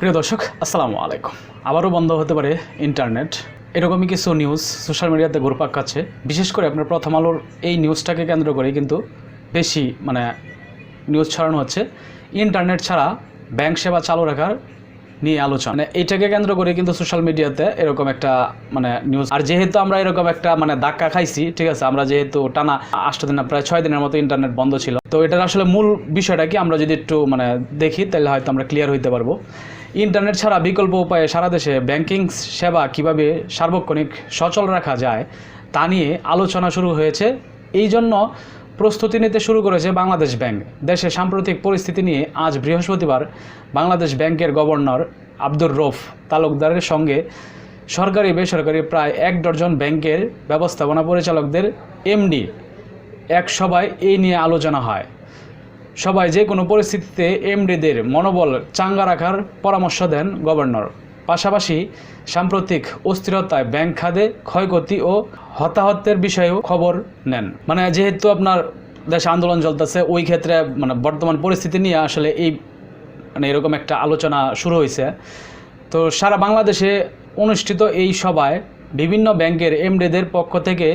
প্রিয় দর্শক, আসসালামু আলাইকুম। আবারও বন্ধ হতে পারে ইন্টারনেট। এরকমই কিছু নিউজ সোশ্যাল মিডিয়াতে ঘুরপাক খাচ্ছে। বিশেষ করে আপনার প্রথম আলোর এই নিউজটাকে কেন্দ্র করে কিন্তু বেশি মানে নিউজ ছড়ানো হচ্ছে। ইন্টারনেট ছাড়া ব্যাংক সেবা চালু রাখার নিয়ে আলোচনা। মানে এইটাকে কেন্দ্র করে কিন্তু সোশ্যাল মিডিয়াতে এরকম একটা মানে নিউজ আর যেহেতু আমরা এরকম একটা মানে ধাক্কা খাইছি, ঠিক আছে, আমরা যেহেতু টানা আষ্ট দিন প্রায় ছয় দিনের মতো ইন্টারনেট বন্ধ ছিল। তো এটার আসলে মূল বিষয়টা কি? আমরা যদি একটু মানে দেখি, তাহলে হয়তো আমরা ক্লিয়ার হইতে পারব। ইন্টারনেট ছাড়া বিকল্প উপায়ে সারা দেশে ব্যাংকিং সেবা কীভাবে সার্বক্ষণিক সচল রাখা যায় তা নিয়ে আলোচনা শুরু হয়েছে। এই জন্য প্রস্তুতি নিতে শুরু করেছে বাংলাদেশ ব্যাংক। দেশে সাম্প্রতিক পরিস্থিতি নিয়ে আজ বৃহস্পতিবার বাংলাদেশ ব্যাংকের গভর্নর আব্দুর রৌফ তালুকদারের সঙ্গে সরকারি বেসরকারি প্রায় এক ডজন ব্যাংকের ব্যবস্থাপনা পরিচালকদের এমডি। এক সভায় এই নিয়ে আলোচনা হয়। সবাই যে কোনো পরিস্থিতিতে এমডিদের মনোবল চাঙ্গা রাখার পরামর্শ দেন গভর্নর। পাশাপাশি সাম্প্রতিক অস্থিরতায় ব্যাংক খাতে ক্ষয়ক্ষতি ও হতাহতের বিষয়েও খবর নেন। মানে যেহেতু আপনার দেশে আন্দোলন চলতেছে, ওই ক্ষেত্রে মানে বর্তমান পরিস্থিতি নিয়ে আসলে এই মানে এরকম একটা আলোচনা শুরু হয়েছে। তো সারা বাংলাদেশে অনুষ্ঠিত এই সভায় বিভিন্ন ব্যাংকের এমডিদের পক্ষ থেকে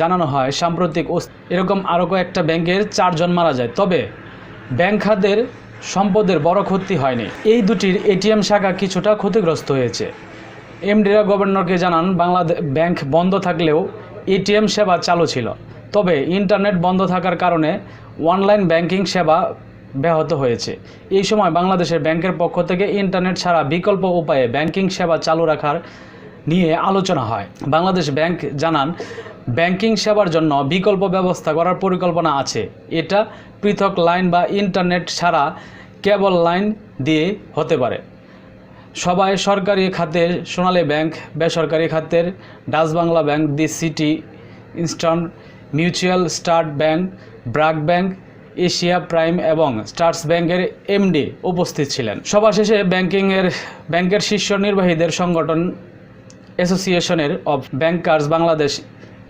জানানো হয়, সাম্প্রতিক এরকম আরও কয়েকটা ব্যাংকের চারজন মারা যায়। তবে ব্যাংক খাতের সম্পদের বড় ক্ষতি হয়নি। এই দুটির এটিএম শাখা কিছুটা ক্ষতিগ্রস্ত হয়েছে। এমডিরা গভর্নরকে জানান বাংলাদেশ ব্যাংক বন্ধ থাকলেও এটিএম সেবা চালু ছিল। তবে ইন্টারনেট বন্ধ থাকার কারণে অনলাইন ব্যাংকিং সেবা ব্যাহত হয়েছে। এই সময় বাংলাদেশের ব্যাংকের পক্ষ থেকে ইন্টারনেট ছাড়া বিকল্প উপায়ে ব্যাংকিং সেবা চালু রাখার নিয়ে আলোচনা হয়। বাংলাদেশ ব্যাংক জানান, ব্যাংকিং সেবার জন্য বিকল্প ব্যবস্থা করার পরিকল্পনা আছে। এটা পৃথক লাইন বা ইন্টারনেট ছাড়া কেবল লাইন দিয়ে হতে পারে। সবাই সরকারি খাতের সোনালী ব্যাংক, বেসরকারি খাতের Dutch Bangla bank, the City Eastern mutual trust bank, BRAC bank, Asia prime এবং স্টার্স ব্যাংকের এমডি উপস্থিত ছিলেন। সভা শেষে ব্যাংকিংয়ের, ব্যাংকের শীর্ষ নির্বাহীদের সংগঠন অ্যাসোসিয়েশনের of bankers Bangladesh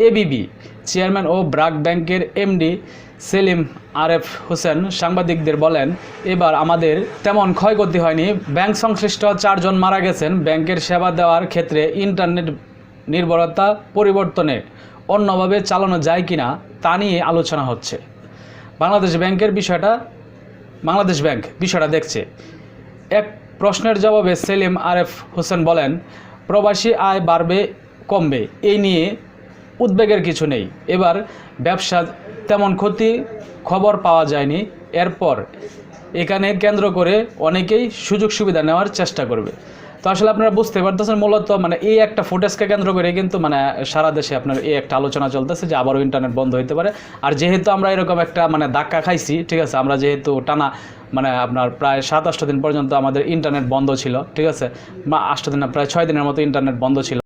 ABB chairman ও ব্রাক ব্যাংকের এমডি সেলিম আরেফ হোসেন সাংবাদিকদের বলেন, এবার আমাদের তেমন ক্ষয়ক্ষতি হয়নি। ব্যাংক সংশ্লিষ্ট চারজন মারা গেছেন। ব্যাংকের সেবা দেওয়ার ক্ষেত্রে ইন্টারনেট নির্ভরতা পরিবর্তনে অন্যভাবে চালানো যায় কিনা তা নিয়ে আলোচনা হচ্ছে। বাংলাদেশ ব্যাংকের বিষয়টা, বাংলাদেশ ব্যাংক বিষয়টা দেখছে। এক প্রশ্নের জবাবে সেলিম আরেফ হোসেন বলেন প্রবাসী আয় বাড়বে, কমবে। এই নিয়ে উদ্বেগের কিছু নেই। এবার ব্যবসা তেমন ক্ষতি খবর পাওয়া যায়নি। এরপর এখানে কেন্দ্র করে অনেকেই সুযোগ সুবিধা নেওয়ার চেষ্টা করবে। তো আসলে আপনারা বুঝতে পারতেছেন মূলত মানে এই একটা ফুটেজকে কেন্দ্র করে কিন্তু মানে সারা দেশে আপনার এই একটা আলোচনা চলতেছে যে আবারও ইন্টারনেট বন্ধ হতে পারে। আর যেহেতু আমরা এরকম একটা মানে ধাক্কা খাইছি, ঠিক আছে, আমরা যেহেতু টানা মানে আপনার প্রায় সাত আষ্ট দিন পর্যন্ত আমাদের ইন্টারনেট বন্ধ ছিল, ঠিক আছে, বা আষ্ট দিন প্রায় ছয় দিনের মতো ইন্টারনেট বন্ধ ছিল।